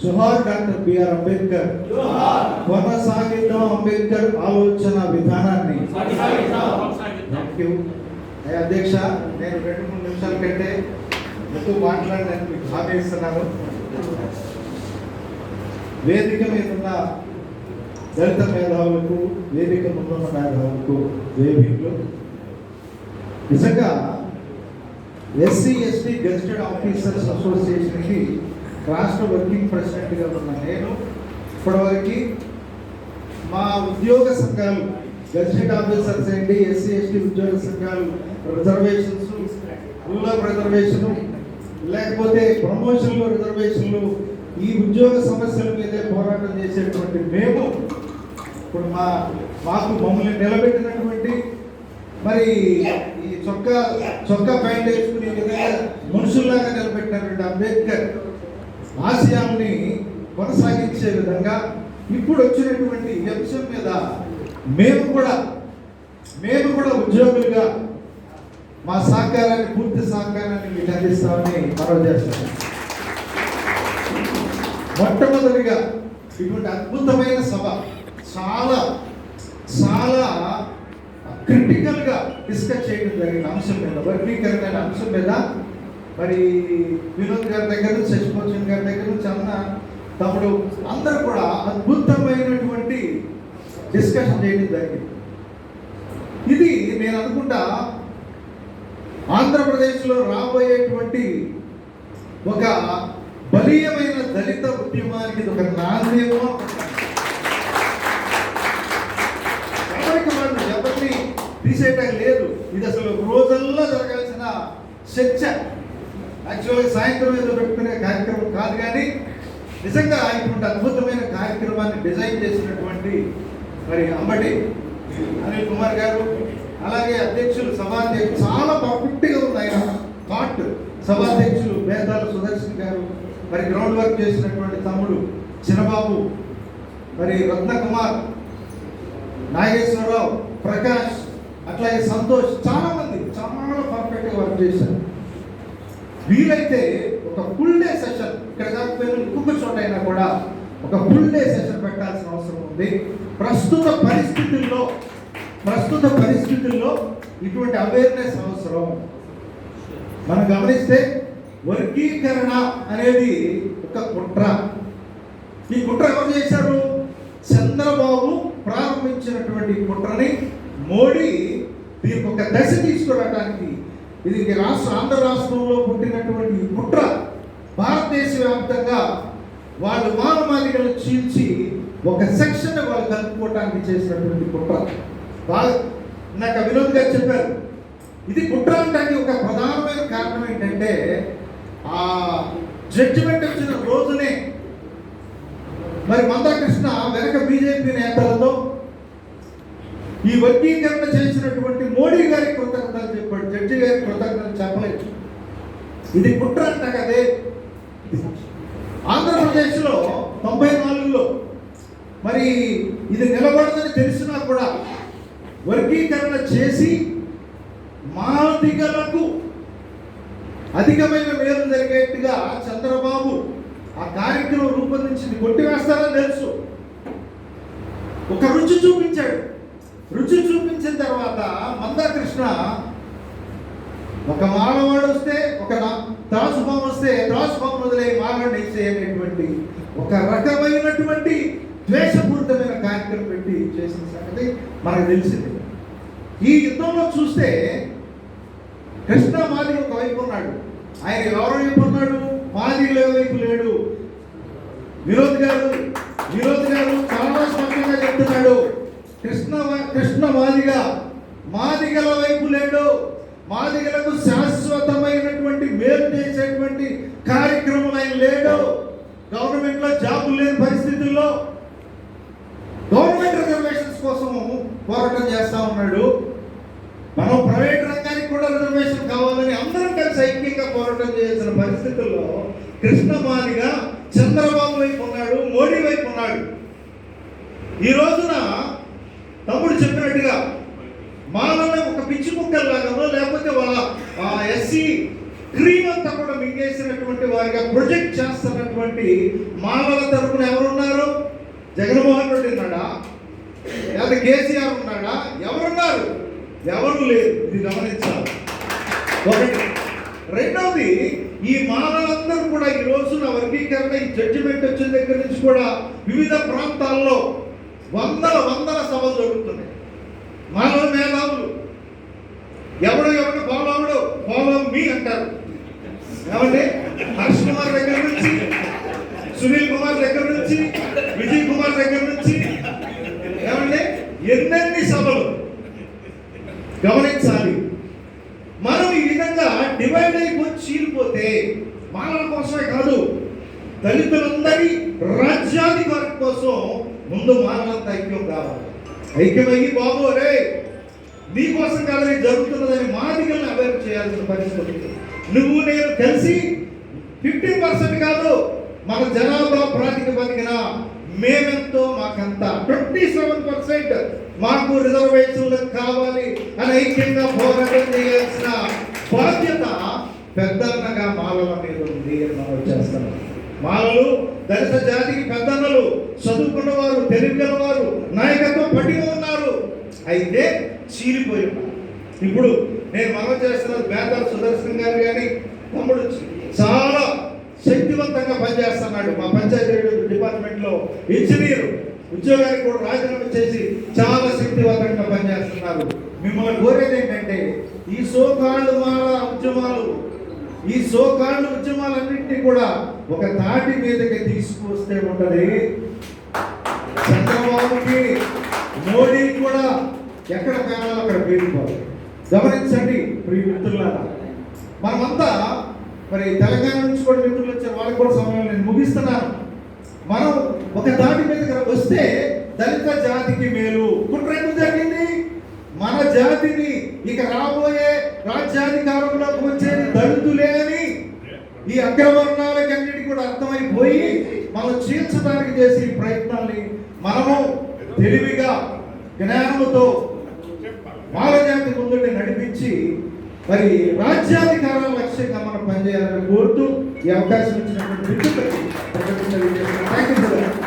జోహార్ doctor BR Ambedkar కొనసాగిద్దాం అంబేద్కర్ ఆలోచన విధానాన్ని థ్యాంక్ యూ అయ్యా అధ్యక్ష నేను రెండు మూడు నిమిషాల కంటే ఎక్కువ మాట్లాడడానికి మీకు హామీ ఇస్తున్నాను వేదిక మీద ఉన్న దళిత మేధావులకు వేదిక ముందున్న మేధావులకు వేదికలు నిజంగా ఎస్సీ ఎస్టీ గెస్టెడ్ ఆఫీసర్స్ అసోసియేషన్కి రాష్ట్ర వర్కింగ్ ప్రెసిడెంట్గా ఉన్న నేను ఇప్పటివరకు మా ఉద్యోగ సంఘాలు గెస్టెడ్ ఆఫీసర్స్ ఏంటి ఎస్సీ ఎస్టీ ఉద్యోగ సంఘాలు రిజర్వేషన్స్ రూరల్ రిజర్వేషన్ లేకపోతే ప్రమోషన్లు రిజర్వేషన్లు ఈ ఉద్యోగ సమస్యల మీదే పోరాటం చేసేటువంటి మేము ఇప్పుడు మా మాకు మమ్మల్ని నిలబెట్టినటువంటి మరి ఈ చొక్కా చొక్కా ప్యాంట్ వేసుకునే విధంగా మనుషుల్లాగా నిలబెట్టినటువంటి అంబేద్కర్ ఆశయాన్ని కొనసాగించే విధంగా ఇప్పుడు వచ్చినటువంటి ఈ అంశం మీద మేము కూడా మేము కూడా ఉద్యోగులుగా మా సహకారాన్ని పూర్తి సహకారాన్ని మీకు అందిస్తామని మనవి చేస్తున్నాం. మొట్టమొదటిగా ఇటువంటి అద్భుతమైన సభ చాలా చాలా క్రిటికల్గా డిస్కస్ చేయడం జరిగిన అంశం మీద వర్గీకరణ అంశం మీద మరి వినోద్ గారి దగ్గర నుంచి శశిభూషణ్ గారి దగ్గర నుంచి అన్న తమ్ముడు అందరూ కూడా అద్భుతమైనటువంటి డిస్కషన్ చేయడం జరిగింది. ఇది నేను అనుకుంటా ఆంధ్రప్రదేశ్లో రాబోయేటువంటి ఒక బలీయమైన దళిత ఉద్యమానికి ఒక నాణ్యమో? ఎవరికి వాళ్ళు ఎవరిని తీసేయటం లేదు. ఇది అసలు రోజుల్లో జరగాల్సిన చర్చ. యాక్చువల్గా సాయంత్రం ఏదో పెట్టుకునే కార్యక్రమం కాదు కానీ నిజంగా ఇటువంటి అద్భుతమైన కార్యక్రమాన్ని డిజైన్ చేసినటువంటి మరి అంబటి అనిల్ కుమార్ గారు అలాగే అధ్యక్షులు సభాధ్యక్షులు చాలా పర్ఫెక్ట్గా ఉంది ఆయన. థాట్ సభాధ్యక్షులు మేధాల సుదర్శన్ గారు మరి గ్రౌండ్ వర్క్ చేసినటువంటి తమ్ముడు చిన్నబాబు మరి రత్నకుమార్ నాగేశ్వరరావు ప్రకాష్ అట్లాగే సంతోష్ చాలా మంది చాలా పర్ఫెక్ట్గా వర్క్ చేశారు. వీలైతే ఒక ఫుల్ డే సెషన్ ఇక్కడ కాకపోయినా ఇంకొక చోట అయినా కూడా ఒక ఫుల్ డే సెషన్ పెట్టాల్సిన అవసరం ఉంది. ప్రస్తుత పరిస్థితుల్లో ప్రస్తుత పరిస్థితుల్లో ఇటువంటి అవేర్నెస్ అవసరం. మనం గమనిస్తే వర్గీకరణ అనేది ఒక కుట్ర. ఈ కుట్ర ఎవరు చేశారు? చంద్రబాబు ప్రారంభించినటువంటి కుట్రని మోడీ దీనికి ఒక దశ తీసుకురావడానికి ఇది రాష్ట్ర ఆంధ్ర రాష్ట్రంలో పుట్టినటువంటి కుట్ర భారతదేశ వ్యాప్తంగా వాళ్ళు మానమాలికలు చీల్చి ఒక సెక్షన్ వాళ్ళు కలుపుకోవటానికి చేసినటువంటి కుట్ర. బాగా నాకు వినోద్ గారు చెప్పారు ఇది కుట్ర అనడానికి ఒక ప్రధానమైన కారణం ఏంటంటే ఆ జడ్జిమెంట్ వచ్చిన రోజునే మరి మందాకృష్ణ వెనక బీజేపీ నేతలతో ఈ వర్గీకరణ చేసినటువంటి మోడీ గారి కొంత చెప్పలేదు. ఇది కుట్ర అంట కదే. ఆంధ్రప్రదేశ్లో తొంభై నాలుగులో మరి ఇది నిలబడదని తెలిసినా కూడా వర్గీకరణ చేసి మాదిగలకు అధికమైన మేలు జరిగేట్టుగా చంద్రబాబు ఆ కార్యక్రమం రూపొందించింది కొట్టివేస్తారని తెలుసు. ఒక రుచి చూపించాడు. రుచి చూపించిన తర్వాత మందాకృష్ణ ఒక మానవాడు వస్తే ఒక త్రాసుభావం వస్తే త్రాసుభావం వదిలే మానవుడు చేయనటువంటి ఒక రకమైనటువంటి ద్వేషపూరితమైన కార్యక్రమం పెట్టి చేసిన సంగతి మనకు తెలిసింది. ఈ యుద్ధంలో చూస్తే కృష్ణ మాది ఒక వైపు ఉన్నాడు. ఆయన ఎవరో వైపు ఉన్నాడు? మాదిగల వైపు లేడు. వినోద్ గారు వినోద్ గారు చాలా స్పష్టంగా చెప్తున్నాడు. కృష్ణ కృష్ణ మాదిగా మాదిగల వైపు లేడు. మాదిగలకు శాశ్వతమైనటువంటి మేలు చేసేటువంటి కార్యక్రమం ఆయన లేడు. గవర్నమెంట్లో జాబులు లేని పరిస్థితుల్లో గవర్నమెంట్ రిజర్వేషన్స్ కోసం పోరాటం చేస్తా ఉన్నాడు. మనం ప్రైవేట్ రంగానికి కూడా రిజర్వేషన్ కావాలని అందరం కలిసి ఐక్యంగా పోరాటం చేయాల్సిన పరిస్థితుల్లో కృష్ణమానిగా చంద్రబాబు వైపు ఉన్నాడు మోడీ వైపు ఉన్నాడు. ఈ రోజున తమ్ముడు చెప్పినట్టుగా మానవుని ఒక పిచ్చి కుక్కల్లాగానో లేకపోతే వాళ్ళ ఎస్సీ క్రీమ్ అంతా కూడా మింగేసినటువంటి వారిగా ప్రొజెక్ట్ చేస్తున్నటువంటి మానవ తరపున ఎవరున్నారు? జగన్మోహన్ రెడ్డి ఉన్నాడా? లేదా కేసీఆర్ ఉన్నాడా? ఎవరున్నారు? ఎవరు లేరు. ఇది గమనించాలి. ఒకటి. రెండవది ఈ మానవులందరూ కూడా ఈ రోజున వర్గీకరణ ఈ జడ్జిమెంట్ వచ్చిన దగ్గర నుంచి కూడా వివిధ ప్రాంతాల్లో వందల వందల సభలు జరుగుతున్నాయి. మానవ మేధావులు ఎవడు ఎవడు ఫాలో అవడు ఫాలో మీ అంటారు. ఏమంటే హర్ష్ కుమార్ దగ్గర నుంచి సునీల్ కుమార్ దగ్గర నుంచి విజయ్ కుమార్ దగ్గర నుంచి. ఏమంటే ఎన్నెన్ని సభలు? గమనించాలి. మనం ఈ విధంగా డివైడ్ అయిపోయి చీలిపోతే మానవ కోసమే కాదు దళితులందరి రాజ్యాధికారం కోసం ముందు మానవంత ఐక్యం కావాలి ఐక్యమయ్యి బాబు అరే నీకోసం కోసం జరుగుతున్నదని మాదిగల్ని అవేర్ చేయాల్సిన పరిస్థితి నువ్వు నేను కలిసి ఫిఫ్టీ పర్సెంట్ కాదు మన జనాభా ప్రాతిపదికన మేమెంతో మాకంత. ట్వంటీ సెవెన్ పర్సెంట్ మాకు రిజర్వేషన్లు కావాలి అని ఐక్యంగా పోరాటం చేయాల్సిన బాధ్యత పెద్దన్నగా మాలల మీద ఉంది అని మనం చేస్తున్నాం. మాలలు దళిత జాతికి పెద్ద అయితే చీలిపోయి. ఇప్పుడు నేను మనం చేస్తున్న బేతార్ సుదర్శన్ గారు కానీ తమ్ముడు చాలా శక్తివంతంగా పనిచేస్తున్నాడు. మా పంచాయతీ డిపార్ట్మెంట్లో ఇంజనీర్ ఉద్యోగానికి కూడా రాజీనామా చేసి చాలా శక్తివంతంగా పనిచేస్తున్నారు. మిమ్మల్ని కోరేది ఏంటంటే ఈ సోకాళ్ళు మాల ఉద్యమాలు ఈ సోకాళ్ళు ఉద్యమాలన్నింటినీ కూడా ఒక తాటి మీదకి తీసుకొస్తే ఉంటది. చంద్రబాబుకి మోడీ కూడా ఎక్కడ కావాలో అక్కడ పేరుకోవాలి గమనించండి ప్రియ మిత్రులారా. మనమంతా మరి తెలంగాణ నుంచి కూడా మిత్రులు వచ్చారు వాళ్ళకి కూడా సమయం నేను ముగిస్తున్నాను మనం ఒక దాటి మీదకి వస్తే దళిత జాతికి మేలు. కుట్ర ఎందుకు జరిగింది? మన జాతిని ఇక రాబోయే రాజ్యాధికారంలోకి వచ్చేది దళితులే అని ఈ అగ్రవర్ణాలకి అన్నిటి కూడా అర్థమైపోయి మనం చీల్చడానికి చేసే ఈ ప్రయత్నాల్ని మనము తెలివిగా జ్ఞానముతో మానవజాతి ముందుండి నడిపించి మరి రాజ్యాధికారం లక్ష్యంగా మనం పనిచేయాలని కోరుతూ ఈ అవకాశం ఇచ్చినటువంటి మిత్రులకి థ్యాంక్ యూ